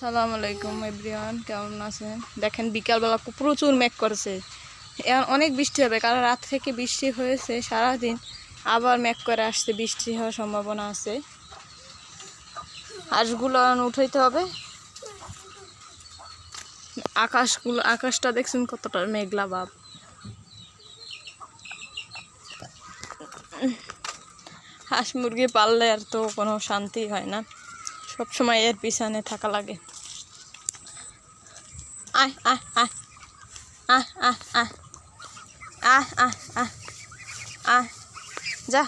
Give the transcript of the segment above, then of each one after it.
সালাম আলাইকুম, এভরিওয়ান, কেমন আছেন? দেখেন, বিকালবেলা প্রচুর মেঘ করেছে। এখন অনেক বৃষ্টি হবে, কারণ রাত থেকে বৃষ্টি হয়েছে সারাদিন। আবার মেঘ করে আসছে, বৃষ্টি হওয়ার সম্ভাবনা আছে। হাঁসগুলো উঠাইতে হবে। আকাশগুলো আকাশটা দেখছেন কতটা মেঘলা ভাব। হাঁস মুরগি পাললে আর তো কোনো শান্তি হয় না। সব সময় এর পিছনে থাকা লাগে আয় আয় আয় আয় আয় আয় আয় আয় যা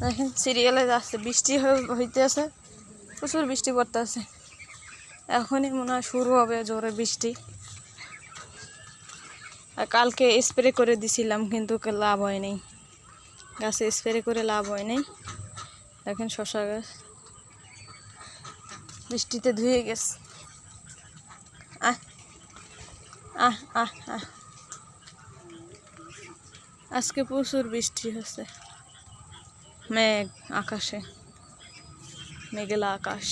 দেখেন সিরিয়ালে যাচ্ছে বৃষ্টি হয়ে- হইতে আছে প্রচুর বৃষ্টি পড়তে আছে এখনই মনে হয় শুরু হবে জোরে বৃষ্টি আর কালকে স্প্রে করে দিছিলাম কিন্তু লাভ হয়নি গাছে স্প্রে করে লাভ হয়নি দেখেন শশা গাছ বৃষ্টিতে ধুয়ে গেছে। আহ আহ আহ আহ। আজকে প্রচুর বৃষ্টি হচ্ছে মেঘ, আকাশে। মেঘলা আকাশ।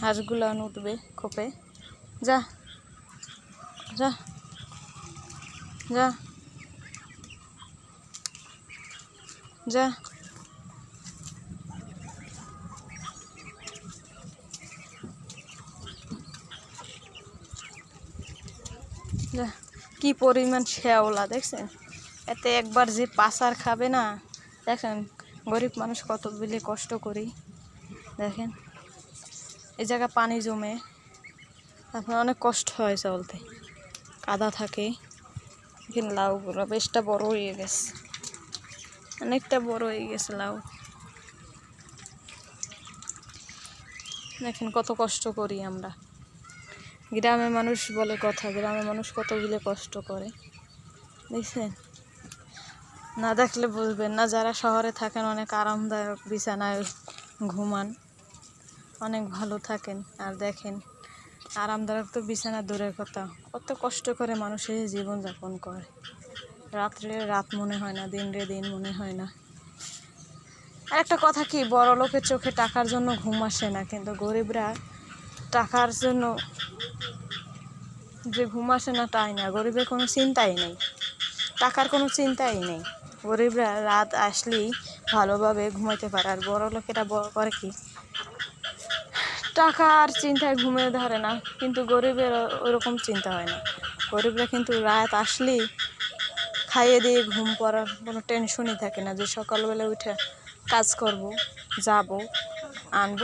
হাঁসগুলো উঠবে খোপে। যা যা যা যা। কি পরিমাণ শেওলা দেখছেন? এতে একবার যে পাসার খাবে না দেখেন গরিব মানুষ কত বিলে কষ্ট করি, দেখেন? এই জায়গা পানি জমে তারপর অনেক কষ্ট হয় চলতে। কাদা থাকে কিন্তু লাউগুলো বেশটা বড় হয়ে গেছে। অনেকটা বড় হয়ে গেছে লাউ। দেখেন কত কষ্ট করি আমরা। গ্রামের মানুষ বলে কথা, গ্রামের মানুষ কতগুলো কষ্ট করে দেখছেন না দেখলে বুঝবেন না, যারা শহরে থাকেন অনেক আরামদায়ক বিছানায় ঘুমান, অনেক ভালো থাকেন আর দেখেন, আরামদায়ক তো বিছানা দূরের কথা, কত কষ্ট করে মানুষের জীবনযাপন করে। রাত্রে রাত মনে হয় না, দিন রে দিন মনে হয় না। আর একটা কথা কি বড় লোকের চোখে টাকার জন্য ঘুম আসে না, কিন্তু গরিবরা টাকার জন্য যে ঘুম আসে না, তাই না? গরিবের কোনো চিন্তাই নেই। টাকার কোনো চিন্তাই নেই। গরিবরা রাত আসলেই ভালোভাবে ঘুমাইতে পারে। আর বড় লোকেরা করে কি? টাকার চিন্তায় ঘুমিয়ে ধরে না। কিন্তু গরিবের ওরকম চিন্তা হয় না। গরিবরা কিন্তু রাত আসলেই খাইয়ে দিয়ে ঘুম পড়ার কোনো টেনশনই থাকে না যে সকালবেলা উঠে কাজ করব, যাব, আনব।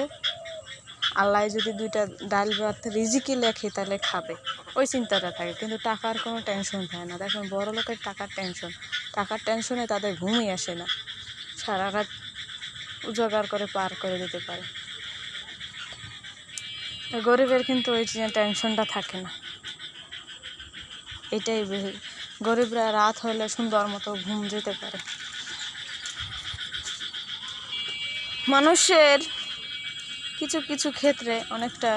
আল্লাহ যদি দুইটা ডাল ভাত রিজিকি লেখে, তাহলে খাবে। ওই চিন্তাটা থাকে, কিন্তু টাকার কোনো টেনশন থাকে না। দেখুন, বড় লোকের টাকার টেনশন টাকার টেনশনে তাদের ঘুমই আসে না। সারা রাত করে, পার করে দিতে পারে। গরিবের কিন্তু ওই টেনশনটা থাকে না। এটাই গরিবরা রাত হলে সুন্দর মতো ঘুম যেতে পারে। মানুষের কিছু কিছু ক্ষেত্রে অনেকটা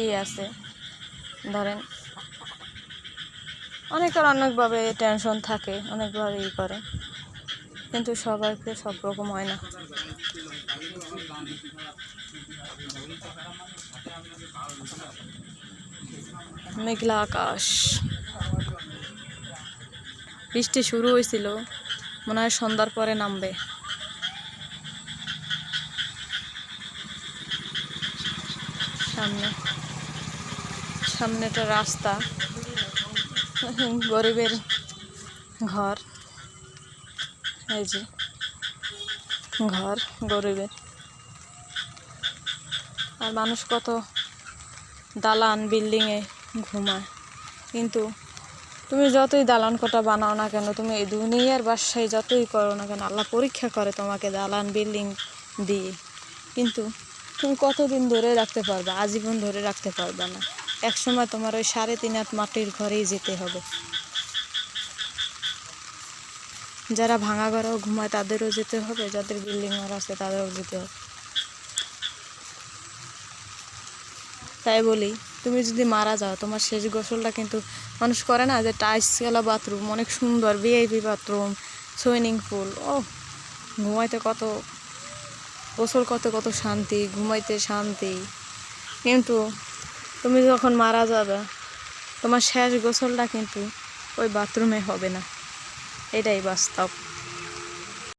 ই আছে। ধরেন অনেকের অনেকভাবে টেনশন থাকে, অনেকভাবে ই করে, কিন্তু সবাইকে সব রকম হয় না। মেঘলা আকাশ। বৃষ্টি শুরু হয়েছিল, মনে হয় সন্ধ্যার পরে নামবে। সামনে। সামনে একটা রাস্তা। গরিবের ঘর। এই যে, ঘর গরিবের। আর মানুষ কত দালান বিল্ডিংয়ে ঘুমায়। কিন্তু তুমি যতই দালান কোটা বানাও না কেন, তুমি এই দুনিয়ার বাসায় যতই করো না কেন, আল্লাহ পরীক্ষা করে তোমাকে দালান বিল্ডিং দিয়ে। কিন্তু তুমি কতদিন ধরে রাখতে পারবে? আজীবন ধরে রাখতে পারবে না। এক সময় তোমার ওই সাড়ে তিন হাত মাটির ঘরেই যেতে হবে। যারা ভাঙা ঘরেও ঘুমায়, তাদেরও যেতে হবে। যাদের বিল্ডিং ঘর আছে, তাদেরও যেতে হবে। তাই বলি, তুমি যদি মারা যাও, তোমার শেষ গোসলটা কিন্তু মানুষ করে না যে টাইস গেলা বাথরুম, অনেক সুন্দর ভিআইপি বাথরুম সুইমিং পুল ও ঘুমাইতে কত গোসল করতে কত শান্তি, ঘুমাইতে শান্তি। কিন্তু তুমি যখন মারা যাবে, তোমার শেষ গোসলটা কিন্তু ওই বাথরুমে হবে না। এটাই বাস্তব।